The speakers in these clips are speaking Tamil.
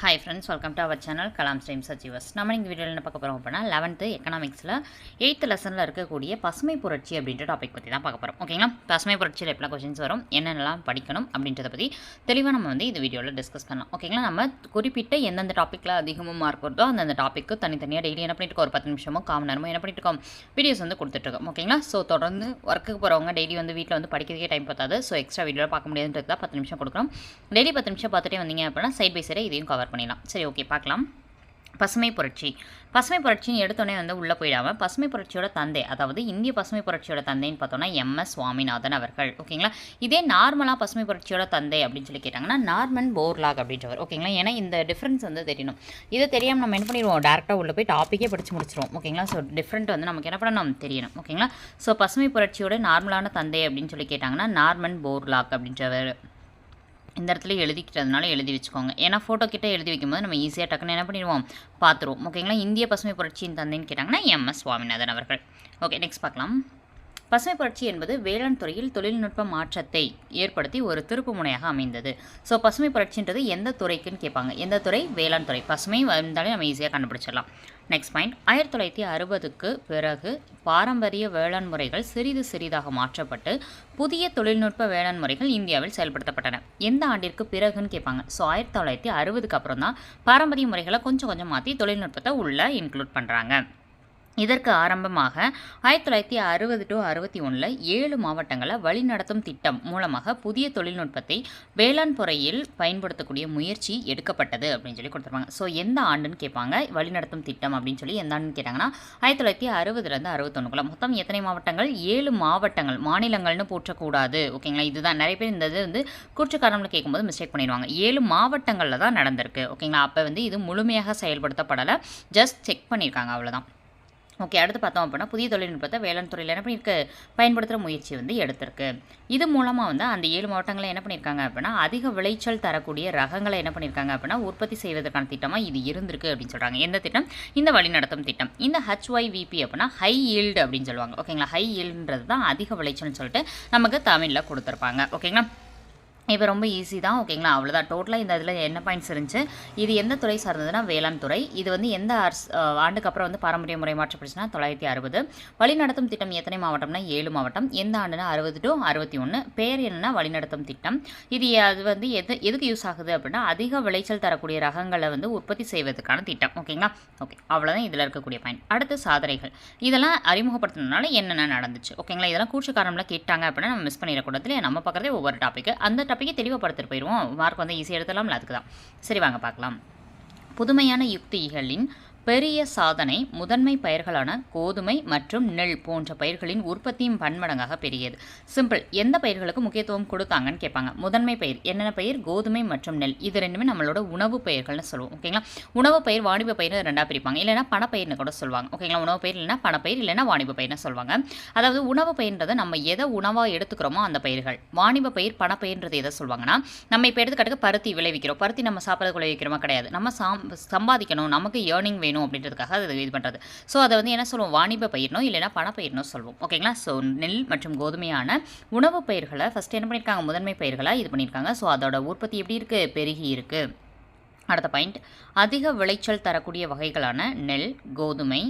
Hi friends welcome to our channel Kalam stream சச்சிவஸ் நம்ம இங்கே வீடியோவில் என்ன பார்க்க போகிறோம் அப்படின்னா லெவன்த்து எக்கனாமிக்ஸில் எயித்து லெசனில் இருக்கக்கூடிய பசுமை புரட்சி அப்படின்ற டாபிக் பற்றி தான் பார்க்க போகிறோம் ஓகேங்களா பசுமை புரட்சியில் எப்படிலாம் கொஷின்ஸ் வரும் என்னென்னலாம் படிக்கணும் அப்படின்றத பற்றி தெளிவாக நம்ம வந்து இந்த வீடியோவில் டிஸ்கஸ் பண்ணலாம். ஓகேங்களா நம்ம குறிப்பிட்ட எந்தெந்த டாப்பிக்கில் அதிகமாக மார்க் வருதோ அந்தந்த டாப்பிக்கு தனித்தனியாக டெய்லி என்ன பண்ணிட்டு இருக்கோம்? ஒரு பத்து நிமிஷமோ காமன் நேரமோ என்ன பண்ணிட்டு இருக்கோம்? வீடியோஸ் வந்து கொடுத்துட்ருக்கோம் ஓகேங்களா ஸோ தொடர்ந்து ஒர்க்குக்கு போகிறவங்க டெய்லி வந்து வீட்டில் வந்து படிக்கிறதுக்கே டைம் பார்த்தாது ஸோ எக்ஸ்ட்ரா வீடியோவில் பார்க்க முடியாதுன்றது தான் பத்து நிமிஷம் கொடுக்குறோம். டெய்லி பத்து நிமிஷம் பார்த்துட்டே வந்தீங்க அப்படின்னா சைட் பை சைடாக இதையும் கவர் பண்ணிடலாம். சரி ஓகே பார்க்கலாம். பசுமை புரட்சி. பசுமை புரட்சின்னு எடுத்தோடனே வந்து உள்ளே போயிடாமல் பசுமை புரட்சியோட தந்தை அதாவது இந்திய பசுமை புரட்சியோட தந்தைன்னு பார்த்தோன்னா எம்எஸ் சுவாமிநாதன் அவர்கள். ஓகேங்களா இதே நார்மலாக பசுமை புரட்சியோட தந்தை அப்படின்னு சொல்லி கேட்டாங்கன்னா நார்மன் போர்லாக் அப்படின்றவர். ஓகேங்களா ஏன்னா இந்த டிஃப்ரென்ஸ் வந்து தெரியணும். இதை தெரியாமல் நம்ம என்ன பண்ணிடுவோம்? டேரெக்டாக உள்ளே போய் டாப்பிக்கே படித்து முடிச்சிருவோம். ஓகேங்களா ஸோ டிஃப்ரெண்ட் வந்து நமக்கு என்ன பண்ணணும்? தெரியணும். ஓகேங்களா ஸோ பசுமை புரட்சியோட நார்மலான தந்தை அப்படின்னு சொல்லி கேட்டாங்கன்னா நார்மன் போர்லாக் அப்படின்றவர். இந்த இடத்துல எழுதிக்கிறதுனால எழுதி வச்சுக்கோங்க. ஏன்னா ஃபோட்டோ கிட்ட எழுதி வைக்கும்போது நம்ம ஈஸியாக டக்குன்னு என்ன பண்ணிடுவோம்? பார்த்துருவோம் ஓகேங்களா இந்திய பசுமை புரட்சியின் தந்தைன்னு கேட்டாங்கன்னா எம்எஸ் சுவாமிநாதன் அவர்கள். ஓகே நெக்ஸ்ட் பார்க்கலாம். பசுமை புரட்சி என்பது வேளாண் துறையில் தொழில்நுட்ப மாற்றத்தை ஏற்படுத்தி ஒரு திருப்பு முனையாக அமைந்தது. ஸோ பசுமை புரட்சின்றது எந்த துறைக்குன்னு கேட்பாங்க. எந்த துறை? வேளாண் துறை. பசுமை வந்தாலே நம்ம ஈஸியாக கண்டுபிடிச்சிடலாம். நெக்ஸ்ட் பாயிண்ட் ஆயிரத்தி தொள்ளாயிரத்தி அறுபதுக்கு பிறகு பாரம்பரிய வேளாண் முறைகள் சிறிது சிறிதாக மாற்றப்பட்டு புதிய தொழில்நுட்ப வேளாண் முறைகள் இந்தியாவில் செயல்படுத்தப்பட்டன. எந்த ஆண்டிற்கு பிறகுன்னு கேட்பாங்க ஸோ ஆயிரத்தி தொள்ளாயிரத்தி அறுபதுக்கு அப்புறம் தான் பாரம்பரிய முறைகளை கொஞ்சம் கொஞ்சம் மாற்றி தொழில்நுட்பத்தை உள்ளே இன்க்ளூட் பண்ணுறாங்க இதற்கு ஆரம்பமாக ஆயிரத்தி தொள்ளாயிரத்தி அறுபது டு அறுபத்தி ஒன்றில் ஏழு மாவட்டங்களை வழிநடத்தும் திட்டம் மூலமாக புதிய தொழில்நுட்பத்தை வேளாண் துறையில் பயன்படுத்தக்கூடிய முயற்சி எடுக்கப்பட்டது அப்படின்னு சொல்லி கொடுத்துருப்பாங்க. ஸோ எந்த ஆண்டுன்னு கேட்பாங்க? வழிநடத்தும் திட்டம் அப்படின்னு சொல்லி எந்த ஆண்டுன்னு கேட்டாங்கன்னா ஆயிரத்தி தொள்ளாயிரத்தி அறுபதுலேருந்து அறுபத்தொன்னுக்குள்ள மொத்தம் எத்தனை மாவட்டங்கள்? ஏழு மாவட்டங்கள். மாநிலங்கள்னு போற்றக்கூடாது. ஓகேங்களா? இதுதான். நிறைய பேர் இந்த இது வந்து கூற்றுக்காரம்னு கேட்கும்போது மிஸ்டேக் பண்ணிடுவாங்க. ஏழு மாவட்டங்களில் தான் நடந்திருக்கு. ஓகேங்களா? அப்போ வந்து இது முழுமையாக செயல்படுத்தப்படலை. ஜஸ்ட் செக் பண்ணியிருக்காங்க. அவ்வளோதான் ஓகே அடுத்து பார்த்தோம் அப்படின்னா புதிய தொழில்நுட்பத்தை வேளாண் துறையில் என்ன பண்ணியிருக்கு? பயன்படுத்துகிற முயற்சி வந்து எடுத்திருக்கு. இது மூலமாக வந்து அந்த ஏழு மாவட்டங்களை என்ன பண்ணியிருக்காங்க அப்படின்னா அதிக விளைச்சல் தரக்கூடிய ரகங்களை என்ன பண்ணியிருக்காங்க அப்படின்னா உற்பத்தி செய்வதற்கான திட்டமாக இது இருந்திருக்கு அப்படின்னு சொல்கிறாங்க எந்த திட்டம்? இந்த வழிநடத்தும் திட்டம். இந்த ஹச்ஒய்விபி அப்படின்னா ஹை ஈல்டு அப்படின்னு சொல்லுவாங்க. ஓகேங்களா? ஹை ஈல்டுன்றது தான் அதிக விளைச்சல்னு சொல்லிட்டு நமக்கு தமிழில் கொடுத்துருப்பாங்க. ஓகேங்களா? இப்போ ரொம்ப ஈஸி தான் ஓகேங்களா அவ்வளோதான் டோட்டலாக இந்த இதில் என்ன பாயிண்ட்ஸ் இருந்துச்சு? இது எந்த துறை சார்ந்ததுன்னா வேளாண் துறை. இது வந்து எந்த அரசு ஆண்டுக்கு அப்புறம் வந்து பாரம்பரிய முறை மாற்றப்படுச்சுன்னா தொள்ளாயிரத்தி அறுபது. வழிநடத்தும் திட்டம் எத்தனை மாவட்டம்னா ஏழு மாவட்டம். எந்த ஆண்டுனா அறுபது டு அறுபத்தி ஒன்று பேர் என்னன்னா வழிநடத்தும் திட்டம். இது அது வந்து எது எதுக்கு யூஸ் ஆகுது அப்படின்னா அதிக விளைச்சல் தரக்கூடிய ரகங்களை வந்து உற்பத்தி செய்வதற்கான திட்டம் ஓகேங்களா ஓகே அவ்வளோதான் இதில் இருக்கக்கூடிய பாயிண்ட் அடுத்து சாதனைகள். இதெல்லாம் அறிமுகப்படுத்தினால என்னென்ன நடந்துச்சு ஓகேங்களா இதெல்லாம் கூச்சு காரணம்லாம் கேட்டாங்க அப்படின்னா நம்ம மிஸ் பண்ணிடக்கூடாது இல்லையா? நம்ம பார்க்குறதே ஒவ்வொரு டாப்பிக்கு அந்த டாப்பிக்கை தெளிவுபடுத்திட்டு போயிடுவோம். மார்க் வந்து ஈஸியாக எடுத்துலாம்ல அதுக்கு தான் சரி வாங்க பார்க்கலாம். புதுமையான யுக்திகளின் பெரிய சாதனை முதன்மை பயிர்களான கோதுமை மற்றும் நெல் போன்ற பயிர்களின் உற்பத்தியும் பன்மடங்காக பெரியது. சிம்பிள் எந்த பயிர்களுக்கு முக்கியத்துவம் கொடுத்தாங்கன்னு கேட்பாங்க. முதன்மை பயிர். என்னென்ன பயிர்? கோதுமை மற்றும் நெல். இது ரெண்டுமே நம்மளோட உணவு பயிர்கள்னு சொல்லுவோம். ஓகேங்களா உணவு பயிர் வாணிப பயிர் ரெண்டாக பிரிப்பாங்க. இல்லைனா பணப்பயிர்னு கூட சொல்லுவாங்க. ஓகேங்களா உணவு பயிர் இல்லைனா பணப்பயிர் இல்லைனா வாணிப பயிர்னு சொல்லுவாங்க. அதாவது உணவு பயிர்ன்றது நம்ம எதை உணவாக எடுத்துக்கிறோமோ அந்த பயிர்கள். வாணிப பயிர் பணப்பயிர்ன்றது எதை சொல்லுவாங்கன்னா நம்ம இப்போ எடுத்துக்காட்டுக்கு பருத்தி விளைவிக்கிறோம். பருத்தி நம்ம சாப்பிட்றதுக்கு விளைவிக்கிறோமா கிடையாது. நம்ம சாம் சம்பாதிக்கணும். நமக்கு ஏர்னிங் வேணும். வேணும் அப்படின்றதுக்காக அது இது பண்ணுறது ஸோ அதை வந்து என்ன சொல்லுவோம் வாணிப பயிர்னோ இல்லைனா பணப்பயிர்னோ சொல்லுவோம் ஓகேங்களா ஸோ நெல் மற்றும் கோதுமையான உணவு பயிர்களை ஃபஸ்ட்டு என்ன பண்ணியிருக்காங்க முதன்மை பயிர்களாக இது பண்ணியிருக்காங்க ஸோ அதோட உற்பத்தி எப்படி இருக்குது பெருகி இருக்குது அடுத்த பாயிண்ட் அதிக விளைச்சல் தரக்கூடிய வகைகளான நெல் கோதுமை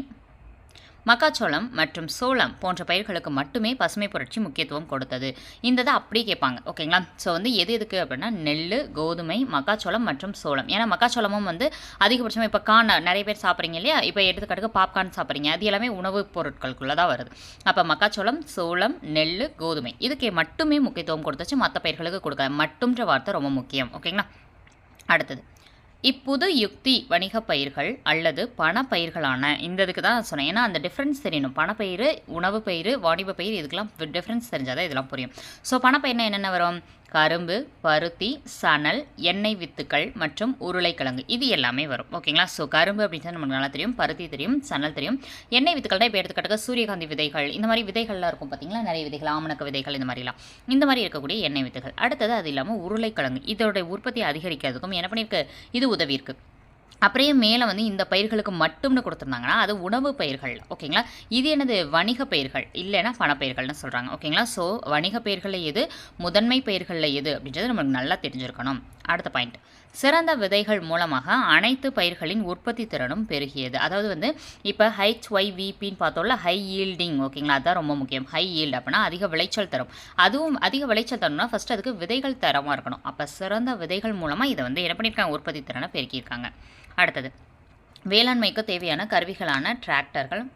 மக்காச்சோளம் மற்றும் சோளம் போன்ற பயிர்களுக்கு மட்டுமே பசுமை புரட்சி முக்கியத்துவம் கொடுத்தது. இந்த இதை அப்படியே கேட்பாங்க. ஓகேங்களா ஸோ வந்து எது எதுக்கு அப்படின்னா நெல் கோதுமை மக்காச்சோளம் மற்றும் சோளம். ஏன்னா மக்காச்சோளமும் வந்து அதிகபட்சமாக இப்போ கான் நிறைய பேர் சாப்பிட்றீங்க இல்லையா? இப்போ எடுத்துக்காட்டுக்கு பாப்கார்ன் சாப்பிட்றீங்க. அது எல்லாமே உணவுப் பொருட்களுக்குள்ளே தான் வருது. அப்போ மக்காச்சோளம் சோளம் நெல் கோதுமை இதுக்கு மட்டுமே முக்கியத்துவம் கொடுத்துச்சு. மற்ற பயிர்களுக்கு கொடுக்க மட்டும்ன்ற வார்த்தை ரொம்ப முக்கியம். ஓகேங்களா அடுத்தது. இப்புது யுக்தி வணிக பயிர்கள் அல்லது பணப்பயிர்களான இந்த இதுக்கு தான் சொன்னேன். ஏன்னா அந்த டிஃப்ரென்ஸ் தெரியணும். பணப்பயிர் உணவு பயிர் வாணிப பயிர் இதுக்கெல்லாம் டிஃப்ரென்ஸ் தெரிஞ்சால் தான் இதெல்லாம் புரியும். ஸோ பணப்பயிர்னா என்னென்ன வரும்? கரும்பு பருத்தி சணல் எண்ணெய் வித்துக்கள் மற்றும் உருளைக்கிழங்கு. இது எல்லாமே வரும். ஓகேங்களா? ஸோ கரும்பு அப்படின்னு நமக்கு நல்லா தெரியும் பருத்தி தெரியும் சணல் தெரியும். எண்ணெய் வித்துக்கள் இப்போ எடுத்துக்கிட்டு சூரியகாந்தி விதைகள். இந்த மாதிரி விதைகள்லாம் இருக்கும் பார்த்தீங்களா நிறைய விதைகள் ஆமணக்க விதைகள் இந்த மாதிரிலாம். இந்த மாதிரி இருக்கக்கூடிய எண்ணெய் வித்துகள் அடுத்தது அது இல்லாமல் உருளைக்கிழங்கு. இதோட உற்பத்தி அதிகரிக்கிறதுக்கும் என்ன பண்ணியிருக்கு? இது உதவி இருக்குது அப்படியே மேலே வந்து இந்த பயிர்களுக்கு மட்டும்னு கொடுத்துருந்தாங்கன்னா அது உணவு பயிர்கள். ஓகேங்களா? இது என்னது? வணிக பயிர்கள். இல்லைன்னா பணப்பயிர்கள்னு சொல்கிறாங்க ஓகேங்களா? ஸோ வணிக பயிர்களில் எது? முதன்மை பயிர்களில் எது? அப்படின்றது நம்மளுக்கு நல்லா தெரிஞ்சிருக்கணும். அடுத்த பாயிண்ட் சிறந்த விதைகள் மூலமாக அனைத்து பயிர்களின் உற்பத்தி திறனும் பெருகியது. அதாவது வந்து இப்போ ஹெச்ஒய்விபின்னு பார்த்தோம்ல ஹை ஈல்டிங் ஓகேங்களா? அதுதான் ரொம்ப முக்கியம். ஹை ஈல்டு அப்படின்னா அதிக விளைச்சல் தரும். அதுவும் அதிக விளைச்சல் தரணும்னா ஃபஸ்ட்டு அதுக்கு விதைகள் தரமாக இருக்கணும். அப்போ சிறந்த விதைகள் மூலமாக இதை வந்து என்ன பண்ணியிருக்காங்க உற்பத்தி திறனை பெருக்கியிருக்காங்க. அடுத்தது. வேளாண்மைக்கு தேவையான கருவிகளான டிராக்டர்கள்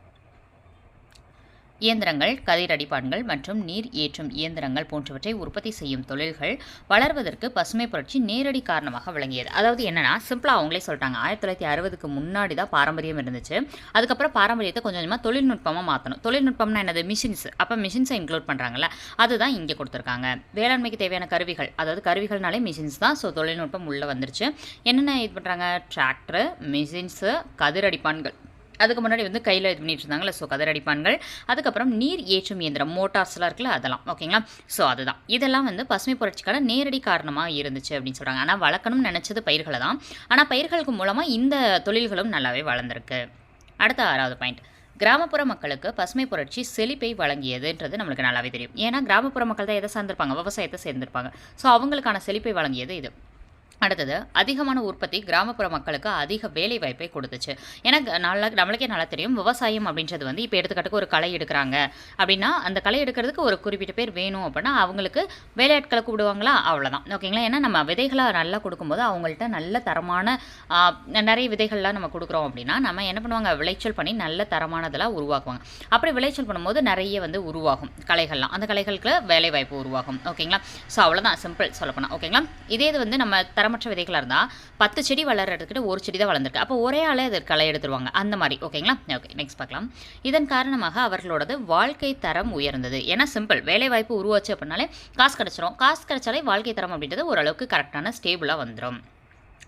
இயந்திரங்கள் கதிரடிப்பான்கள் மற்றும் நீர் ஏற்றும் இயந்திரங்கள் போன்றவற்றை உற்பத்தி செய்யும் தொழில்கள் வளர்வதற்கு பசுமை புரட்சி நேரடி காரணமாக விளங்கியது. அதாவது என்னன்னா சிம்பிளாக அவங்களே சொல்லிட்டாங்க ஆயிரத்தி தொள்ளாயிரத்தி அறுபதுக்கு முன்னாடி தான் பாரம்பரியம் இருந்துச்சு. அதுக்கப்புறம் பாரம்பரியத்தை கொஞ்சம் கொஞ்சமாக தொழில்நுட்பமாக மாற்றணும் தொழில்நுட்பம்னா என்னது? மிஷின்ஸ் அப்போ மிஷின்ஸை இன்க்ளூட் பண்ணுறாங்கல்ல அதுதான் இங்கே கொடுத்துருக்காங்க. வேளாண்மைக்கு தேவையான கருவிகள். அதாவது கருவிகள்னாலே மிஷின்ஸ் தான். ஸோ தொழில்நுட்பம் உள்ளே வந்துருச்சு. என்னென்ன இது பண்ணுறாங்க டிராக்டர் மிஷின்ஸு கதிரடிப்பான்கள் அதுக்கு முன்னாடி வந்து கையில் இது பண்ணிட்டு இருந்தாங்களே ஸோ கதரடிப்பான்கள் அதுக்கப்புறம் நீர் ஏற்றும் இயந்திரம் மோட்டார்ஸ்லாம் இருக்குல்ல அதெல்லாம். ஓகேங்களா ஸோ அதுதான். இதெல்லாம் வந்து பசுமை புரட்சிக்கான நேரடி காரணமாக இருந்துச்சு அப்படின்னு சொல்கிறாங்க ஆனால் வளர்க்கணும்னு நினச்சது பயிர்களை தான் ஆனால் பயிர்களுக்கு மூலமாக இந்த தொழில்களும் நல்லாவே வளர்ந்துருக்கு. அடுத்த ஆறாவது பாயிண்ட் கிராமப்புற மக்களுக்கு பசுமை புரட்சி செழிப்பை வழங்கியதுன்றது நம்மளுக்கு நல்லாவே தெரியும். ஏன்னா கிராமப்புற மக்கள் தான் எதை சார்ந்திருப்பாங்க? விவசாயத்தை சேர்ந்திருப்பாங்க. ஸோ அவங்களுக்கான செழிப்பை வழங்கியது இது. அடுத்தது அதிகமான உற்பத்தி கிராமப்புற மக்களுக்கு அதிக வேலை வாய்ப்பை கொடுத்துச்சு எனக்கு நல்லா நம்மளுக்கே நல்லா தெரியும் விவசாயம் அப்படின்றது வந்து இப்போ எடுத்துக்காட்டுக்கு ஒரு களை எடுக்கிறாங்க. அப்படின்னா அந்த களை எடுக்கிறதுக்கு ஒரு குறிப்பிட்ட பேர் வேணும் அப்படின்னா அவங்களுக்கு வேலையாட்களை கூப்பிடுவாங்களா? அவ்வளோதான் ஓகேங்களா? ஏன்னா நம்ம விதைகளை நல்லா கொடுக்கும்போது அவங்கள்ட்ட நல்ல தரமான நிறைய விதைகள்லாம் நம்ம கொடுக்குறோம் அப்படின்னா நம்ம என்ன பண்ணுவாங்க? விளைச்சல் பண்ணி நல்ல தரமானதெல்லாம் உருவாக்குவாங்க. அப்படி விளைச்சல் பண்ணும்போது நிறைய வந்து உருவாகும் களைகள்லாம். அந்த களைகளுக்கு வேலை வாய்ப்பு உருவாகும். ஓகேங்களா? ஸோ அவ்வளோதான் சிம்பிள் சொல்லப்போனால் ஓகேங்களா? இதே இது வந்து நம்ம தரமற்ற விதைகளாக இருந்தால் பத்து செடி வளர்கிறதுக்கிட்ட ஒரு செடி தான் வளர்ந்துருக்கு. அப்போ ஒரே ஆளே அது களை எடுத்துருவாங்க. அந்த மாதிரி. ஓகேங்களா ஓகே நெக்ஸ்ட் பார்க்கலாம். இதன் காரணமாக அவர்களோடது வாழ்க்கை தரம் உயர்ந்தது. ஏன்னா சிம்பிள் வேலை வாய்ப்பு உருவாச்சு அப்படின்னாலே காசு கிடச்சிரும். காசு கிடைச்சாலே வாழ்க்கை தரம் அப்படின்றது ஓரளவுக்கு கரெக்டான ஸ்டேபிளாக வந்துடும்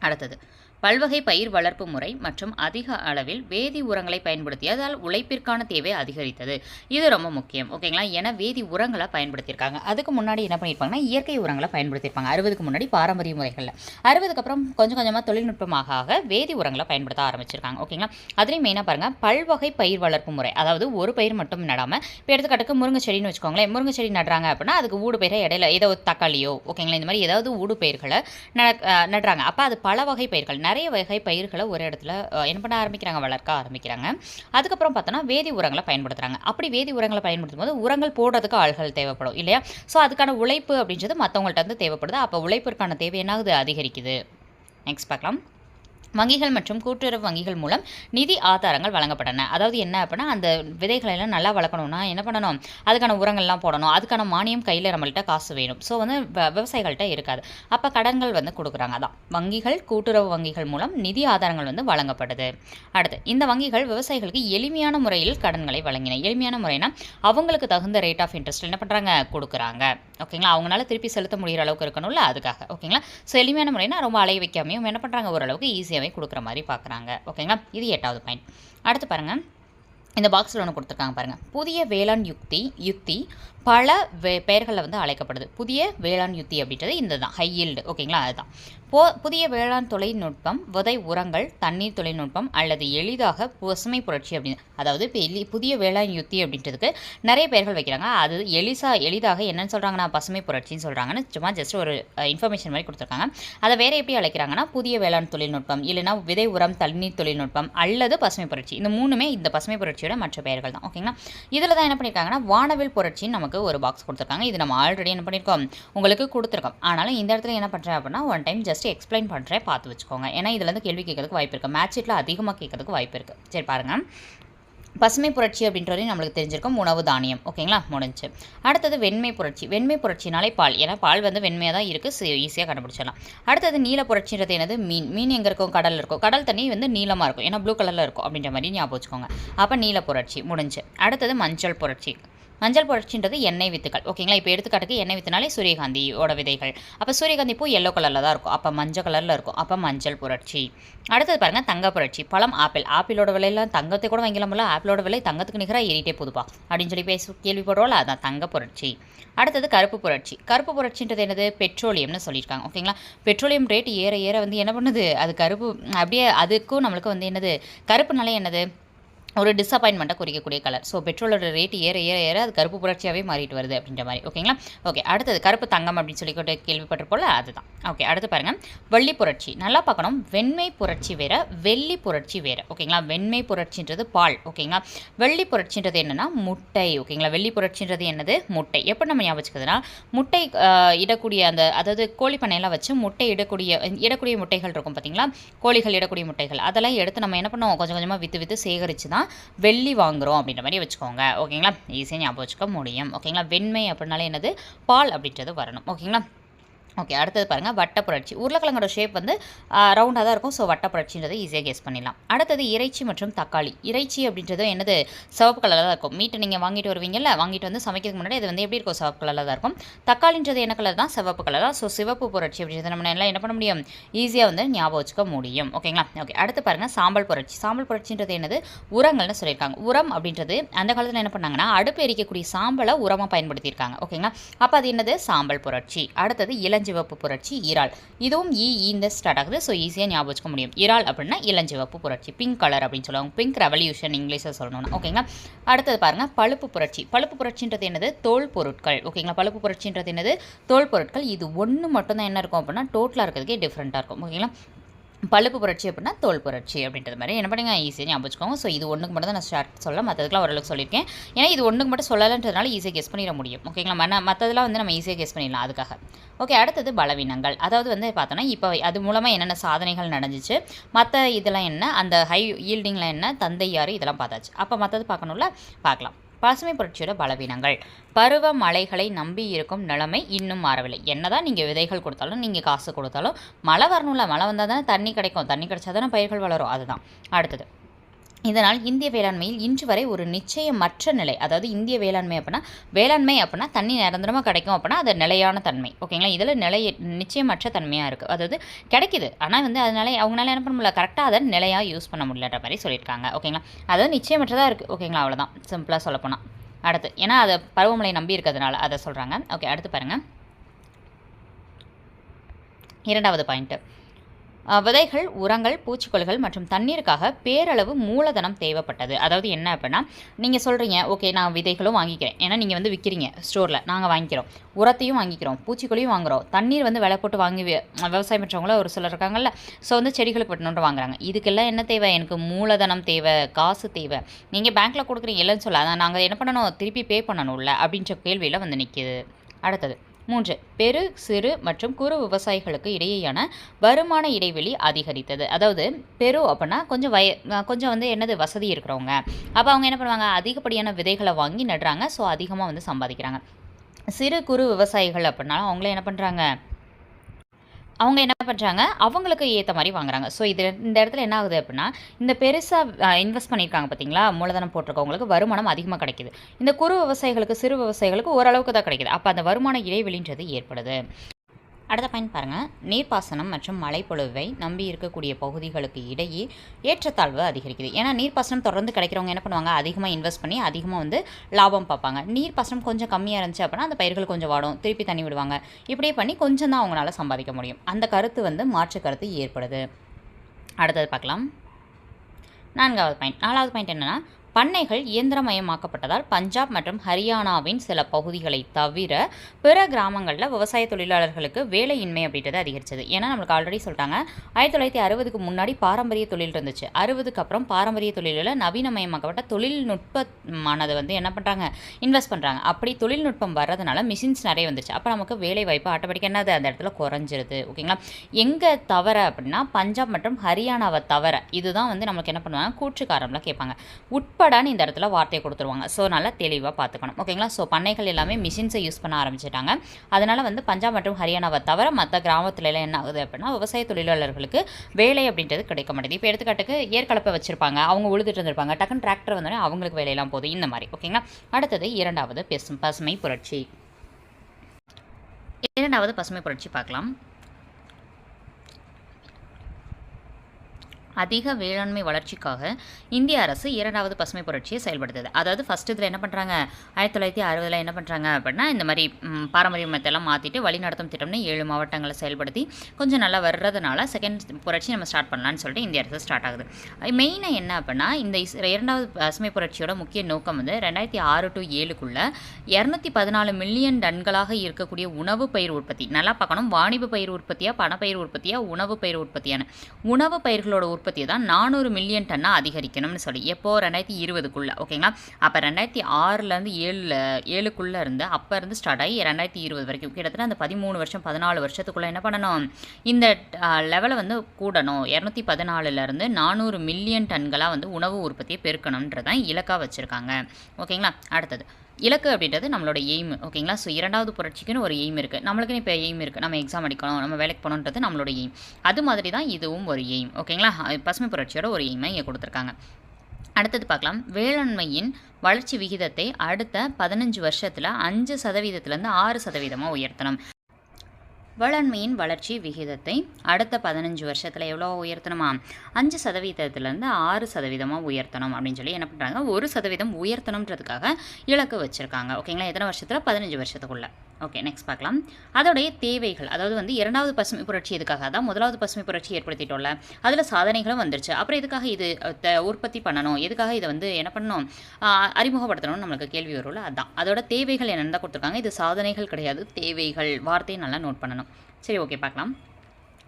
அடுத்தது. பல்வகை பயிர் வளர்ப்பு முறை மற்றும் அதிக அளவில் வேதி உரங்களை பயன்படுத்தியதால் உழைப்பிற்கான தேவை அதிகரித்தது. இது ரொம்ப முக்கியம். ஓகேங்களா? ஏன்னா வேதி உரங்களை பயன்படுத்தியிருக்காங்க. அதுக்கு முன்னாடி என்ன பண்ணியிருப்பாங்கன்னா இயற்கை உரங்களை பயன்படுத்தியிருப்பாங்க. அறுபதுக்கு முன்னாடி பாரம்பரிய முறைகளில். அறுபதுக்கு அப்புறம் கொஞ்சம் கொஞ்சமாக தொழில்நுட்பமாக ஆக வேதி உரங்களை பயன்படுத்த ஆரம்பிச்சிருக்காங்க. ஓகேங்களா? அதுலேயும் மெயினாக பாருங்கள் பல்வகை பயிர் வளர்ப்பு முறை. அதாவது ஒரு பயிர் மட்டும் நடாமல் இப்போ எடுத்துக்காட்டுக்கு முருங்கை செடின்னு வச்சுக்கோங்களேன். முருங்கை செடி நடுறாங்க அப்படின்னா அதுக்கு ஊடு பயிரை இடையில ஏதோ தக்காளியோ ஓகேங்களா? இந்த மாதிரி ஏதாவது ஊடு பயிர்களை நட நடுறாங்க. அப்போ அது பல வகை பயிர்கள். நிறைய வகை பயிர்களை ஒரு இடத்துல என்ன பண்ண ஆரம்பிக்கிறாங்க? வளர்க்க ஆரம்பிக்கிறாங்க. அதுக்கப்புறம் பார்த்தோன்னா வேதி உரங்களை பயன்படுத்துகிறாங்க அப்படி வேதி உரங்களை பயன்படுத்தும் போது உரங்கள் போடுறதுக்கு ஆள்கள் தேவைப்படும் இல்லையா? ஸோ அதுக்கான உழைப்பு அப்படின்றது மற்றவங்கள்ட்ட இருந்து தேவைப்படுது. அப்போ உழைப்பிற்கான தேவை என்னாகுது? அதிகரிக்குது. நெக்ஸ்ட் பார்க்கலாம். வங்கிகள் மற்றும் கூட்டுறவு வங்கிகள் மூலம் நிதி ஆதாரங்கள் வழங்கப்பட்டன. அதாவது என்ன அப்படின்னா அந்த விதைகளை எல்லாம் நல்லா வளர்க்கணும்னா என்ன பண்ணணும்? அதுக்கான உரங்கள்லாம் போடணும். அதுக்கான மானியம் கையில் நம்மள்கிட்ட காசு வேணும். ஸோ வந்து வ- விவசாயிகள்கிட்ட இருக்காது. அப்போ கடன்கள் வந்து கொடுக்குறாங்க. அதான். வங்கிகள் கூட்டுறவு வங்கிகள் மூலம் நிதி ஆதாரங்கள் வந்து வழங்கப்படுது. அடுத்து இந்த வங்கிகள் விவசாயிகளுக்கு எளிமையான முறையில் கடன்களை வழங்கின. எளிமையான முறைனா அவங்களுக்கு தகுந்த ரேட் ஆஃப் இன்ட்ரெஸ்ட் என்ன பண்ணுறாங்க கொடுக்குறாங்க. ஓகேங்களா? அவங்களால திருப்பி செலுத்த முடிகிற அளவுக்கு இருக்கணும்ல அதுக்காக. ஓகேங்களா? ஸோ எளிமையான முறைனா ரொம்ப அலைய வைக்காமையும் என்ன பண்ணுறாங்க ஓரளவுக்கு ஈஸியாகவே கொடுக்குற மாதிரி பார்க்குறாங்க ஓகேங்களா? இது எட்டாவது பாயிண்ட் அடுத்து பாருங்கள் இந்த பாக்ஸில் ஒன்று கொடுத்துருக்காங்க பாருங்கள் புதிய வேளாண் யுக்தி யுக்தி பல வே பெயர்களில் வந்து அழைக்கப்படுது. புதிய வேளாண் யுத்தி அப்படின்றது இந்த தான் ஹை ஈல்டு ஓகேங்களா அதுதான். போ புதிய வேளாண் தொழில்நுட்பம் விதை உரங்கள் தண்ணீர் தொழில்நுட்பம் அல்லது எளிதாக பசுமை புரட்சி அப்படின்னு. அதாவது இப்போ எளி புதிய வேளாண் யுத்தி அப்படின்றதுக்கு நிறைய பெயர்கள் வைக்கிறாங்க. அது எளிசா எளிதாக என்னென்னு சொல்கிறாங்கன்னா பசுமை புரட்சின்னு சொல்கிறாங்கன்னு சும்மா ஜஸ்ட் ஒரு இன்ஃபர்மேஷன் மாதிரி கொடுத்துருக்காங்க. அதை வேறு எப்படி அழைக்கிறாங்கன்னா புதிய வேளாண் தொழில்நுட்பம் இல்லைனா விதை உரம் தண்ணீர் தொழில்நுட்பம் அல்லது பசுமை புரட்சி. இந்த மூணுமே இந்த பசுமை புரட்சியோட மற்ற பெயர்கள் தான் ஓகேங்களா இதில் தான் என்ன பண்ணியிருக்காங்கன்னா வானவில் புரட்சின்னு நமக்கு ஒரு பாக்ஸ் கொடுத்துருக்காங்க. இது நம்ம ஆல்ரெடி என்ன பண்ணியிருக்கோம் உங்களுக்கு கொடுத்துருக்கோம். ஆனாலும் இந்த இடத்துல என்ன பண்ணுறேன் அப்படின்னா ஒன் டைம் ஜஸ்ட் எக்ஸ்பிளைன் பண்ணுறேன் பார்த்து வச்சுக்கோங்க. ஏன்னா இதில் வந்து கேள்வி கேட்கறதுக்கு வாய்ப்பு இருக்குது மேட்ச் ஷீட்டில் அதிகமாக கேட்கறதுக்கு வாய்ப்பு இருக்குது சரி பாருங்கள் பசுமை புரட்சி அப்படின்றது நம்மளுக்கு தெரிஞ்சிருக்கும். உணவு தானியம். ஓகேங்களா? முடிஞ்சு. அடுத்தது வெண்மை புரட்சி. வெண்மை புரட்சினாலே பால். ஏன்னா பால் வந்து வெண்மையாக தான் இருக்குது ஈஸியாக கண்டுபிடிச்சிடலாம். அடுத்தது நீல புரட்சின்றது என்னது? மீன். மீன் எங்கே இருக்கும்? கடல் இருக்கும். கடல் தண்ணி வந்து நீளமாக இருக்கும். ஏன்னா ப்ளூ கலரில் இருக்கும் அப்படின்ற மாதிரி ஞாபகம் வச்சுக்கோங்க. அப்போ நீல புரட்சி முடிஞ்சு. அடுத்தது மஞ்சள் புரட்சி. மஞ்சள் புரட்சின்றது எண்ணெய் வித்துக்கள். ஓகேங்களா? இப்போ எடுத்துக்காட்டுக்கு எண்ணெய் வித்துனாலே சூரியகாந்தியோட விதைகள். அப்போ சூரியகாந்தி பூ எல்லோ கலரில் தான் இருக்கும். அப்போ மஞ்சள் கலரில் இருக்கும். அப்போ மஞ்சள் புரட்சி. அடுத்தது பாருங்கள் தங்க புரட்சி. பழம் ஆப்பிள். ஆப்பிளோட விலையெல்லாம் தங்கத்தை கூட வாங்கிக்கலாம்ல ஆப்பிளோட விலை தங்கத்துக்கு நிகராக ஏறிட்டே போதுப்பா அப்படின்னு சொல்லி பேச கேள்விப்படுறோம்ல? அதான் தங்க புரட்சி. அடுத்தது கருப்பு புரட்சி. கருப்பு புரட்சின்றது என்னது? பெட்ரோலியம்னு சொல்லியிருக்காங்க. ஓகேங்களா? பெட்ரோலியம் ரேட் ஏற ஏற வந்து என்ன பண்ணுது? அது கருப்பு அப்படியே அதுக்கும் நம்மளுக்கு வந்து என்னது? கருப்புனாலே என்னது? ஒரு டிசப்பாயின்மெண்ட்டை குறிக்கக்கூடிய கலர் ஸோ பெட்ரோலோட ரேட் ஏற ஏற ஏற அது கருப்பு புரட்சியாகவே மாறிட்டு வருது அப்படின்ற மாதிரி. ஓகேங்களா ஓகே அடுத்தது கருப்பு தங்கம் அப்படின்னு சொல்லிக்கிட்டு கேள்விப்பட்டிருப்போம்ல அதுதான். ஓகே அடுத்து பாருங்கள் வெள்ளி புரட்சி. நல்லா பார்க்கணும். வெண்மை புரட்சி வேற வெள்ளி புரட்சி வேற. ஓகேங்களா வெண்மை புரட்சின்றது பால். ஓகேங்களா வெள்ளி புரட்சின்றது என்னன்னா முட்டை. ஓகேங்களா வெள்ளி புரட்சின்றது என்னது? முட்டை. எப்போ நம்ம ஞாபகம் முட்டை இடக்கூடிய அந்த அதாவது கோழி பண்ணையெல்லாம் வச்சு முட்டை இடக்கூடிய இடக்கூடிய முட்டைகள் இருக்கும் பார்த்தீங்களா கோழிகள் இடக்கூடிய முட்டைகள். அதெல்லாம் எடுத்து நம்ம என்ன பண்ணுவோம்? கொஞ்சம் கொஞ்சமாக விற்று விற்று சேகரித்து தான் வெள்ளி வாங்குகிறோம் அப்படின்ற மாதிரி வச்சுக்கோங்க. ஓகேங்களா? ஈஸியாக ஞாபகம் வச்சுக்க முடியும். ஓகேங்களா? வெண்மை அப்படின்னாலே என்னது? பால் அப்படின்றது வரணும். ஓகேங்களா? ஓகே அடுத்தது பாருங்கள் வட்ட புரட்சி உருளைக்கிழங்கோட ஷேப் வந்து ரவுண்டாக தான் இருக்கும். ஸோ வட்ட புரட்சின்றதை ஈஸியாக கெஸ் பண்ணிடலாம். அடுத்தது இறைச்சி மற்றும் தக்காளி. இறைச்சி அப்படின்றது என்னது? சிவப்பு கலரில் தான் இருக்கும். மீட்டை நீங்கள் வாங்கிட்டு வருவீங்கல்ல வாங்கிட்டு வந்து சமைக்கிறதுக்கு முன்னாடி இது வந்து எப்படி இருக்கும்? சிவப்பு கலரில் தான் இருக்கும். தக்காளின்றது என்ன கலர் தான்? சிவப்பு கலர் தான். ஸோ சிவப்பு புரட்சி அப்படின்றது நம்ம எல்லாம் என்ன பண்ண முடியும்? ஈஸியாக வந்து ஞாபகம் வச்சுக்க முடியும். ஓகேங்களா ஓகே அடுத்து பாருங்கள் சாம்பல் புரட்சி. சாம்பல் புரட்சின்றது என்னது? உரங்கள்னு சொல்லியிருக்காங்க. உரம் அப்படின்றது அந்த காலத்தில் என்ன பண்ணாங்கன்னா அடுப்பு எரிக்கக்கூடிய சாம்பலை உரமாக பயன்படுத்தியிருக்காங்க. ஓகேங்களா அப்போ அது என்னது? சாம்பல் புரட்சி. அடுத்தது இளஞ்சி இளஞ்சிவப்பு புரட்சி இறால். இதுவும் இ இந்த ஸ்டார்ட் ஆகுது. ஸோ ஈஸியாக ஞாபகம் வச்சுக்க முடியும். இறால் அப்படின்னா இளஞ்சிவப்பு புரட்சி. பிங்க் கலர் அப்படின்னு சொல்லுவாங்க. பிங்க் ரெவல்யூஷன் இங்கிலீஷில் சொல்லணும்னா. ஓகேங்களா அடுத்தது பாருங்கள் பழுப்பு புரட்சி. பழுப்பு புரட்சின்றது என்னது? தோல் பொருட்கள். ஓகேங்களா பழுப்பு புரட்சின்றது என்னது? தோல் பொருட்கள். இது ஒன்று மட்டும்தான் என்ன இருக்கும் அப்படின்னா டோட்டலாக இருக்கிறதுக்கே டிஃப்ரெண்ட்டாக இருக்கும். ஓகேங்களா பழுப்பு புரட்சி அப்படின்னா தோல் புரட்சி அப்படின்றது மாதிரி. என்ன பண்ணுங்க? ஈஸியாக ஞாபகம் வச்சுக்கோங்க. ஸோ இது ஒன்றுக்கு மட்டும் தான் நான் ஸ்டார்ட் சொல்ல மற்றதுக்குலாம் ஓரளவுக்கு சொல்லியிருக்கேன். ஏன்னா இது ஒன்றுக்கு மட்டும் சொல்லலைன்றதுனால ஈஸியாக கெஸ் பண்ணிட முடியும். ஓகேங்களா மன மற்றதெல்லாம் வந்து நம்ம ஈஸியாக கெஸ் பண்ணிடலாம் அதுக்காக. ஓகே அடுத்தது பலவீனங்கள். அதாவது வந்து பார்த்தோன்னா இப்போ அது மூலமாக என்னென்ன சாதனைகள் நடந்துச்சு மற்ற இதெல்லாம் என்ன அந்த ஹை ஈல்டிங்கில் என்ன தந்தை யார் இதெல்லாம் பார்த்தாச்சு. அப்போ மற்றது பார்க்கணும்ல? பார்க்கலாம். பசுமை புரட்சியோட பலவீனங்கள். பருவ மழைகளை நம்பி இருக்கும் நிலைமை இன்னும் மாறவில்லை. என்னதான் நீங்கள் விதைகள் கொடுத்தாலும் நீங்கள் காசு கொடுத்தாலும் மழை வரணும்ல. மழை வந்தால் தானே தண்ணி கிடைக்கும். தண்ணி கிடைச்சா தானே பயிர்கள் வளரும். அதுதான். அடுத்தது. இதனால் இந்திய வேளாண்மையில் இன்று வரை ஒரு நிச்சயமற்ற நிலை. அதாவது இந்திய வேளாண்மை அப்படின்னா வேளாண்மை அப்படின்னா தண்ணி நிரந்தரமாக கிடைக்கும் அப்படின்னா அது நிலையான தன்மை. ஓகேங்களா இதில் நிலை நிச்சயமற்ற தன்மையாக இருக்குது அதாவது கிடைக்குது. ஆனால் வந்து அதனால அவங்களால என்ன பண்ண முடியல? கரெக்டாக அதை நிலையாக யூஸ் பண்ண முடியலன்ற மாதிரி சொல்லியிருக்காங்க. ஓகேங்களா அதாவது நிச்சயமற்றதாக இருக்குது ஓகேங்களா அவ்வளோதான் சிம்பிளாக சொல்லப்போனால் அடுத்து ஏன்னா அதை பருவமழை நம்பி இருக்கிறதுனால அதை சொல்கிறாங்க ஓகே அடுத்து பாருங்கள் இரண்டாவது பாயிண்ட்டு விதைகள் உரங்கள் பூச்சிக்கொல்லிகள் மற்றும் தண்ணீருக்காக பேரளவு மூலதனம் தேவைப்பட்டது. அதாவது என்ன அப்படின்னா நீங்கள் சொல்கிறீங்க ஓகே நான் விதைகளும் வாங்கிக்கிறேன். ஏன்னா நீங்கள் வந்து விற்கிறீங்க ஸ்டோரில் நாங்கள் வாங்கிக்கிறோம். உரத்தையும் வாங்கிக்கிறோம் பூச்சிக்கொல்லியும் வாங்குறோம். தண்ணீர் வந்து விலை போட்டு வாங்கி வி- விவசாயம் பண்ணுறவங்கள ஒரு சிலர் இருக்காங்கல்ல ஸோ வந்து செடிகளுக்கு வெட்டணுன்ட்டு வாங்குறாங்க. இதுக்கெல்லாம் என்ன தேவை? எனக்கு மூலதனம் தேவை காசு தேவை. நீங்கள் பேங்க்கில் கொடுக்குறீங்க இல்லைன்னு சொல்ல அதான் நாங்கள் என்ன பண்ணணும்? திருப்பி பே பண்ணணும்ல அப்படின்ற கேள்வியில் வந்து நிற்கிது அடுத்தது. மூன்று பெரு சிறு மற்றும் குறு விவசாயிகளுக்கு இடையேயான வருமான இடைவெளி அதிகரித்தது. அதாவது பெரு அப்படின்னா கொஞ்சம் வய கொஞ்சம் வந்து என்னது வசதி இருக்கிறவங்க. அப்போ அவங்க என்ன பண்ணுவாங்க அதிகப்படியான விதைகளை வாங்கி நடுறாங்க. ஸோ அதிகமாக வந்து சம்பாதிக்கிறாங்க. சிறு குறு விவசாயிகள் அப்படின்னாலும் அவங்களே என்ன பண்ணுறாங்க அவங்க என்ன பண்ணுறாங்க அவங்களுக்கு ஏற்ற மாதிரி வாங்குறாங்க. ஸோ இது இந்த இடத்துல என்ன ஆகுது அப்படின்னா இந்த பெருசாக இன்வெஸ்ட் பண்ணியிருக்காங்க பார்த்தீங்களா மூலதனம் போட்டிருக்கவங்களுக்கு வருமானம் அதிகமாக கிடைக்குது. இந்த குறு விவசாயிகளுக்கு சிறு விவசாயிகளுக்கு ஓரளவுக்கு தான் கிடைக்குது. அப்போ அந்த வருமான இடைவெளின்றது ஏற்படுது. அடுத்த பயன் பாருங்கள் நீர்ப்பாசனம் மற்றும் மழைப்பொழுவை நம்பி இருக்கக்கூடிய பகுதிகளுக்கு இடையே ஏற்றத்தாழ்வு அதிகரிக்குது. ஏன்னா நீர்ப்பாசனம் தொடர்ந்து கிடைக்கிறவங்க என்ன பண்ணுவாங்க? அதிகமாக இன்வெஸ்ட் பண்ணி அதிகமாக வந்து லாபம் பார்ப்பாங்க. நீர்ப்பாசனம் கொஞ்சம் கம்மியாக இருந்துச்சு அப்படின்னா அந்த பயிர்கள் கொஞ்சம் வாடும். திருப்பி தண்ணி விடுவாங்க. இப்படியே பண்ணி கொஞ்சம் தான் அவங்களால சம்பாதிக்க முடியும். அந்த கருத்து வந்து மாற்று கருத்து ஏற்படுது. அடுத்தது பார்க்கலாம். நான்காவது பாயிண்ட். நாலாவது பாயிண்ட் என்னென்னா பண்ணைகள் இயந்திரமயமாக்கப்பட்டதால் பஞ்சாப் மற்றும் ஹரியானாவின் சில பகுதிகளை தவிர பிற கிராமங்களில் விவசாய தொழிலாளர்களுக்கு வேலையின்மை அப்படின்றது அதிகரிச்சது. ஏன்னா நம்மளுக்கு ஆல்ரெடி சொல்லிட்டாங்க ஆயிரத்தி தொள்ளாயிரத்தி அறுபதுக்கு முன்னாடி பாரம்பரிய தொழில் இருந்துச்சு. அறுபதுக்கு அப்புறம் பாரம்பரிய தொழிலில் நவீனமயமாக்கப்பட்ட தொழில்நுட்பமானது வந்து என்ன பண்ணுறாங்க இன்வெஸ்ட் பண்ணுறாங்க அப்படி தொழில்நுட்பம் வர்றதுனால மிஷின்ஸ் நிறைய வந்துச்சு. அப்போ நமக்கு வேலை வாய்ப்பு ஆட்டோமேட்டிக்காக என்னது? அந்த இடத்துல குறைஞ்சிருது. ஓகேங்களா எங்கே தவிர அப்படின்னா பஞ்சாப் மற்றும் ஹரியானாவை தவிர இதுதான் வந்து நமக்கு என்ன பண்ணுவாங்க? கூற்றுக்காரம்லாம் கேட்பாங்க. உட்படான்னு இந்த இடத்துல வார்த்தையை கொடுத்துருவாங்க. ஸோ நல்லா தெளிவாக பார்த்துக்கணும். ஓகேங்களா ஸோ பண்ணைகள் எல்லாமே மிஷின்ஸை யூஸ் பண்ண ஆரம்பிச்சிட்டாங்க. அதனால் வந்து பஞ்சாப் மற்றும் ஹரியானாவை தவிர மற்ற கிராமத்துல எல்லாம் என்ன ஆகுது அப்படின்னா விவசாய தொழிலாளர்களுக்கு வேலை அப்படின்றது கிடைக்க மாட்டேது இப்போ எடுத்துக்காட்டுக்கு ஏற்கலப்பை வச்சிருப்பாங்க. அவங்க உழுதுட்டு இருந்திருப்பாங்க. டக்குன்னு டிராக்டர் வந்தோடனே அவங்களுக்கு வேலையெல்லாம் போகுது. இந்த மாதிரி. ஓகேங்களா அடுத்தது இரண்டாவது பெசும் பசுமை புரட்சி. இரண்டாவது பசுமை புரட்சி பார்க்கலாம். அதிக வேளாண்மை வளர்ச்சிக்காக இந்திய அரசு இரண்டாவது பசுமை புரட்சியை செயல்படுத்துது. அதாவது ஃபஸ்ட் இதில் என்ன பண்ணுறாங்க ஆயிரத்தி தொள்ளாயிரத்தி அறுபதில் என்ன பண்ணுறாங்க அப்படின்னா இந்த மாதிரி பாரம்பரிய மெத்தெல்லாம் மாற்றிட்டு வழிநடத்தும் திட்டம்னு ஏழு மாவட்டங்களை செயல்படுத்தி கொஞ்சம் நல்லா வர்றதுனால செகண்ட் புரட்சி நம்ம ஸ்டார்ட் பண்ணலான்னு சொல்லிட்டு இந்திய அரசு ஸ்டார்ட் ஆகுது. மெயினாக என்ன அப்படின்னா இந்த இரண்டாவது பசுமை புரட்சியோட முக்கிய நோக்கம் வந்து ரெண்டாயிரத்தி ஆறு டு ஏழுக்குள்ள இரநூத்தி பதினாலு மில்லியன் டன்களாக இருக்கக்கூடிய உணவு பயிர் உற்பத்தி. நல்லா பார்க்கணும். வாணிப பயிர் உற்பத்தியாக பணப்பயிர் உற்பத்தியாக உணவு பயிர் உற்பத்தியான. உணவு பயிர்களோட உற்பத்தியை தான் நானூறு மில்லியன் டன்னாக அதிகரிக்கணும்னு சொல்லி. எப்போ? ரெண்டாயிரத்தி இருபதுக்குள்ளே. ஓகேங்களா? அப்போ ரெண்டாயிரத்தி ஆறுலேருந்து ஏழில் ஏழுக்குள்ளே இருந்து அப்போ இருந்து ஸ்டார்ட் ஆகி ரெண்டாயிரத்தி இருபது வரைக்கும். கிட்டத்தட்ட அந்த பதிமூணு வருஷம் பதினாலு வருஷத்துக்குள்ளே என்ன பண்ணணும்? இந்த லெவலை வந்து கூடணும். இரநூத்தி பதினாலுலேருந்து நானூறு மில்லியன் டன்களாக வந்து உணவு உற்பத்தியை பெருக்கணுன்றதான் இலக்காக வச்சுருக்காங்க. ஓகேங்களா? அடுத்தது. இலக்கு அப்படின்றது நம்மளோட எய்ம் ஓகேங்களா ஸோ இரண்டாவது புரட்சிக்குன்னு ஒரு எய்ம் இருக்குது நம்மளுக்குன்னு இப்போ எய்ம் இருக்குது நம்ம எக்ஸாம் அடிக்கணும் நம்ம வேலைக்கு போகணுன்றது நம்மளோட எய்ம் அது மாதிரி தான் இதுவும் ஒரு எய்ம் ஓகேங்களா பசுமை புரட்சியோட ஒரு எய்மை இங்கே கொடுத்துருக்காங்க. அடுத்தது பார்க்கலாம். வேளாண்மையின் வளர்ச்சி விகிதத்தை அடுத்த பதினஞ்சு வருஷத்தில் அஞ்சு சதவீதத்துலேருந்து ஆறு சதவீதமாக உயர்த்தணும். வேளாண்மையின் வளர்ச்சி விகிதத்தை அடுத்த பதினஞ்சு வருஷத்தில் எவ்வளோ உயர்த்தணுமா? அஞ்சு சதவீதத்துலேருந்து ஆறு சதவீதமாக உயர்த்தணும் அப்படின்னு சொல்லி என்ன பண்ணுறாங்க ஒரு சதவீதம் உயர்த்தணுன்றதுக்காக இலக்கு வச்சுருக்காங்க. ஓகேங்களா? எத்தனை வருஷத்தில்? பதினஞ்சு வருஷத்துக்குள்ளே. ஓகே நெக்ஸ்ட் பார்க்கலாம். அதோடைய தேவைகள் அதாவது வந்து இரண்டாவது பசுமை புரட்சி எதுக்காக? தான் முதலாவது பசுமை புரட்சி ஏற்படுத்திட்டோம்ல. அதில் சாதனைகளும் வந்துருச்சு. அப்புறம் எதுக்காக இது த- உற்பத்தி பண்ணணும்? எதுக்காக இதை வந்து என்ன பண்ணணும்? அறிமுகப்படுத்தணும்னு நம்மளுக்கு கேள்வி வரும்ல அதான். அதோட தேவைகள் என்னென்னு தான் கொடுத்துருக்காங்க. இது சாதனைகள் கிடையாது தேவைகள். வார்த்தையை நல்லா நோட் பண்ணணும். சரி ஓகே பார்க்கலாம்.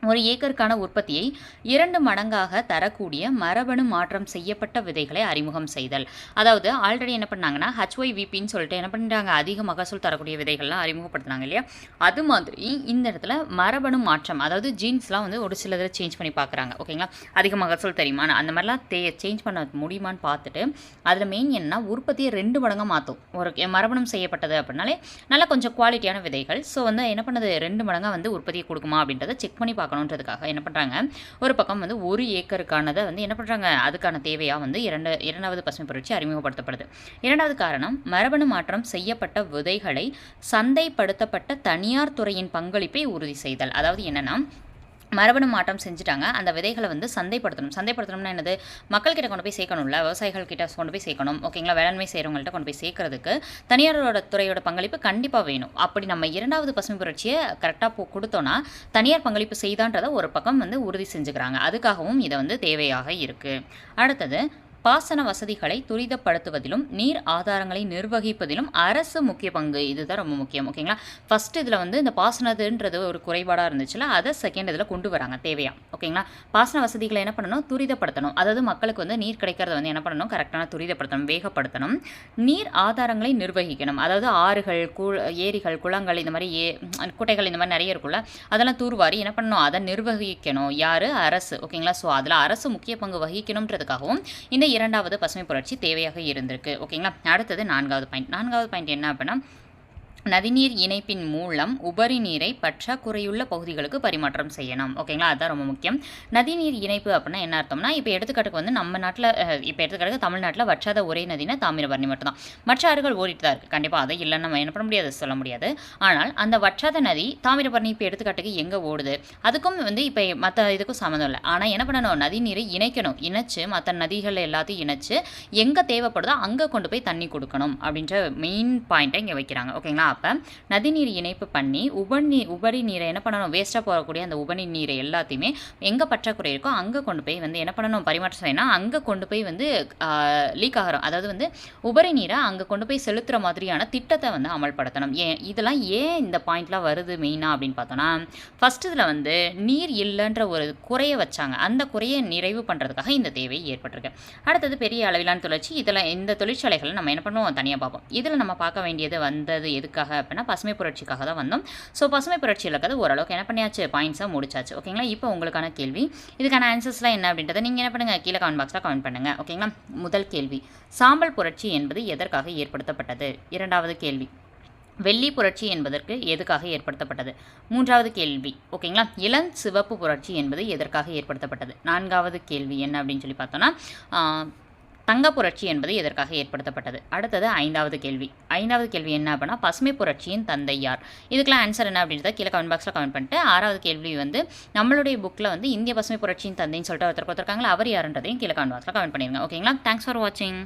ஒரு ஏக்கருக்கான உற்பத்தியை இரண்டு மடங்காக தரக்கூடிய மரபணு மாற்றம் செய்யப்பட்ட விதைகளை அறிமுகம் செய்தல். அதாவது ஆல்ரெடி என்ன பண்ணாங்கன்னா ஹச்ஒய் விபின்னு சொல்லிட்டு என்ன பண்ணிட்டாங்க அதிக மகசூல் தரக்கூடிய விதைகள்லாம் அறிமுகப்படுத்தினாங்க இல்லையா? அது மாதிரி இந்த இடத்துல மரபணு மாற்றம் அதாவது ஜீன்ஸ்லாம் வந்து ஒரு சில இதில் சேஞ்ச் பண்ணி பார்க்குறாங்க. ஓகேங்களா? அதிக மகசூல் தெரியுமா? அந்த மாதிரிலாம் தே சேஞ்ச் பண்ண முடியுமான்னு பார்த்துட்டு அதில் மெயின் என்னன்னா உற்பத்தியை ரெண்டு மடங்காக மாற்றும் ஒரு மரபணம் செய்யப்பட்டது அப்படின்னாலே நல்லா கொஞ்சம் குவாலிட்டியான விதைகள். ஸோ வந்து என்ன பண்ணுது? ரெண்டு மடங்காக வந்து உற்பத்தியை கொடுக்குமா அப்படின்றத செக் பண்ணி பார்க்கணுன்றதுக்காக என்ன பண்ணுறாங்க ஒரு பக்கம் வந்து ஒரு ஏக்கருக்கானதை வந்து என்ன பண்ணுறாங்க அதுக்கான தேவையாக வந்து இரண்டு இரண்டாவது பசுமை புரட்சி அறிமுகப்படுத்தப்படுது. இரண்டாவது காரணம் மரபணு மாற்றம் செய்யப்பட்ட விதைகளை சந்தைப்படுத்தப்பட்ட தனியார் துறையின் பங்களிப்பை உறுதி செய்தல். அதாவது என்னன்னா மரபணு மாற்றம் செஞ்சுட்டாங்க. அந்த விதைகளை வந்து சந்தைப்படுத்தணும். சந்தைப்படுத்தணும்னா என்னது? மக்கள்கிட்ட கொண்டு போய் சேர்க்கணும்ல. விவசாயிகள் கிட்ட கொண்டு போய் சேர்க்கணும். ஓகேங்களா வேளாண்மை செய்கிறவங்கள்ட்ட கொண்டு போய் சேர்க்கறதுக்கு தனியாரோட துறையோட பங்களிப்பு கண்டிப்பாக வேணும். அப்படி நம்ம இரண்டாவது பசுமை புரட்சியை கரெக்டாக போ கொடுத்தோன்னா தனியார் பங்களிப்பு செய்தான்றதை ஒரு பக்கம் வந்து உறுதி செஞ்சுக்கிறாங்க. அதுக்காகவும் இதை வந்து தேவையாக இருக்குது அடுத்தது பாசன வசதிகளை துரிதப்படுத்துவதிலும் நீர் ஆதாரங்களை நிர்வகிப்பதிலும் அரசு முக்கிய பங்கு. இதுதான் ரொம்ப முக்கியம் ஓகேங்களா ஃபர்ஸ்ட் இதில் வந்து இந்த பாசனதுன்றது ஒரு குறைபாடாக இருந்துச்சுல அதை செகண்ட் இதில் கொண்டு வராங்க தேவையா? ஓகேங்களா பாசன வசதிகளை என்ன பண்ணணும்? துரிதப்படுத்தணும். அதாவது மக்களுக்கு வந்து நீர் கிடைக்கிறத வந்து என்ன பண்ணணும்? கரெக்டான துரிதப்படுத்தணும் வேகப்படுத்தணும். நீர் ஆதாரங்களை நிர்வகிக்கணும். அதாவது ஆறுகள் கு ஏரிகள் குளங்கள் இந்த மாதிரி ஏ குட்டைகள் இந்த மாதிரி நிறைய இருக்குல்ல அதெல்லாம் தூர்வாரி என்ன பண்ணணும்? அதை நிர்வகிக்கணும். யார்? அரசு ஓகேங்களா ஸோ அதில் அரசு முக்கிய பங்கு வகிக்கணுன்றதுக்காகவும் இந்த இரண்டாவது பசுமை புரட்சி தேவையாக இருந்திருக்கு. ஓகேங்களா? அடுத்தது நான்காவது பாயிண்ட் நான்காவது பாயிண்ட் என்ன அப்படின்னா நதிநீர் இணைப்பின் மூலம் உபரி நீரை பற்றாக்குறையுள்ள பகுதிகளுக்கு பரிமாற்றம் செய்யணும். ஓகேங்களா அதுதான் ரொம்ப முக்கியம். நதிநீர் இணைப்பு அப்படின்னா என்ன அர்த்தம்னா இப்போ எடுத்துக்காட்டுக்கு வந்து நம்ம நாட்டில் இப்போ எடுத்துக்காட்டுக்கு தமிழ்நாட்டில் வற்றாத ஒரே நதினா தாமிரபரணி மட்டும்தான். மற்ற ஆறுகள் ஓடிட்டு தான் இருக்குது கண்டிப்பாக அதை இல்லைன்னு நம்ம என்ன பண்ண முடியாது சொல்ல முடியாது. ஆனால் அந்த வற்றாத நதி தாமிரபரணி இப்போ எடுத்துக்காட்டுக்கு எங்கே ஓடுது? அதுக்கும் வந்து இப்போ மற்ற இதுக்கும் சம்மந்தம் இல்லை. ஆனால் என்ன பண்ணணும்? நதிநீரை இணைக்கணும். இணைச்சு மற்ற நதிகள் எல்லாத்தையும் இணைச்சு எங்கே தேவைப்படுதோ அங்கே கொண்டு போய் தண்ணி கொடுக்கணும் அப்படின்ற மெயின் பாயிண்ட்டை இங்கே வைக்கிறாங்க. ஓகேங்களா அப்போ நதிநீர் இணைப்பு பண்ணி உபநீர் உபரி நீரை என்ன பண்ணணும்? வேஸ்ட்டாக போகக்கூடிய அந்த உபரி நீரை எல்லாத்தையுமே எங்கே பற்றாக்குறை இருக்கோ அங்கே கொண்டு போய் வந்து என்ன பண்ணணும்? பரிமாற்றம் செய்யணும். அங்கே கொண்டு போய் வந்து லீக் ஆகிறோம் அதாவது வந்து உபரி நீரை அங்கே கொண்டு போய் செலுத்துகிற மாதிரியான திட்டத்தை வந்து அமல்படுத்தணும். ஏன் இதெல்லாம் ஏன் இந்த பாயிண்ட்லாம் வருது மெயினாக அப்படின்னு பார்த்தோன்னா ஃபஸ்ட் இதில் வந்து நீர் இல்லைன்ற ஒரு குறைய வச்சாங்க. அந்த குறையை நிறைவு பண்ணுறதுக்காக இந்த தேவை ஏற்பட்டிருக்கு. அடுத்தது பெரிய அளவிலான தொழிற்சி. இதில் இந்த தொழிற்சாலைகளை நம்ம என்ன பண்ணுவோம்? தனியாக பார்ப்போம். இதில் நம்ம பார்க்க வேண்டியது வந்தது எதுக்கு எதுக்காக அப்படின்னா பசுமை புரட்சிக்காக தான் வந்தோம். ஸோ பசுமை புரட்சியில் இருக்கிறது ஓரளவுக்கு என்ன பண்ணியாச்சு? பாயிண்ட்ஸாக முடிச்சாச்சு. ஓகேங்களா இப்போ உங்களுக்கான கேள்வி. இதுக்கான ஆன்சர்ஸ்லாம் என்ன அப்படின்றத நீங்கள் என்ன பண்ணுங்கள் கீழே கமெண்ட் பாக்ஸில் கமெண்ட் பண்ணுங்கள் ஓகேங்களா முதல் கேள்வி. சாம்பல் புரட்சி என்பது எதற்காக ஏற்படுத்தப்பட்டது? இரண்டாவது கேள்வி. வெள்ளி புரட்சி என்பதற்கு எதுக்காக ஏற்படுத்தப்பட்டது? மூன்றாவது கேள்வி. ஓகேங்களா இளம் சிவப்பு புரட்சி என்பது எதற்காக ஏற்படுத்தப்பட்டது? நான்காவது கேள்வி என்ன அப்படின்னு சொல்லி பார்த்தோன்னா தங்க புரட்சி என்பது எதற்காக ஏற்படுத்தப்பட்டது? அடுத்தது ஐந்தாவது கேள்வி. ஐந்தாவது கேள்வி என்ன அப்படின்னா பசுமை புரட்சியின் தந்தை யார்? இதுக்கெல்லாம் ஆன்சர் என்ன அப்படின்றத கீழே கமெண்ட் பாக்ஸில் கமெண்ட் பண்ணிட்டு ஆறாவது கேள்வி வந்து நம்மளுடைய புக்கில் வந்து இந்திய பசுமை புரட்சியின் தந்தைன்னு சொல்லிட்டு ஒருத்தர் கொடுத்துருக்காங்களா அவர் யாருன்றதையும் கீழே கமெண்ட் பாக்ஸில் கமெண்ட் பண்ணிடுங்க ஓகேங்களா தேங்க்ஸ் ஃபார் வாட்சிங்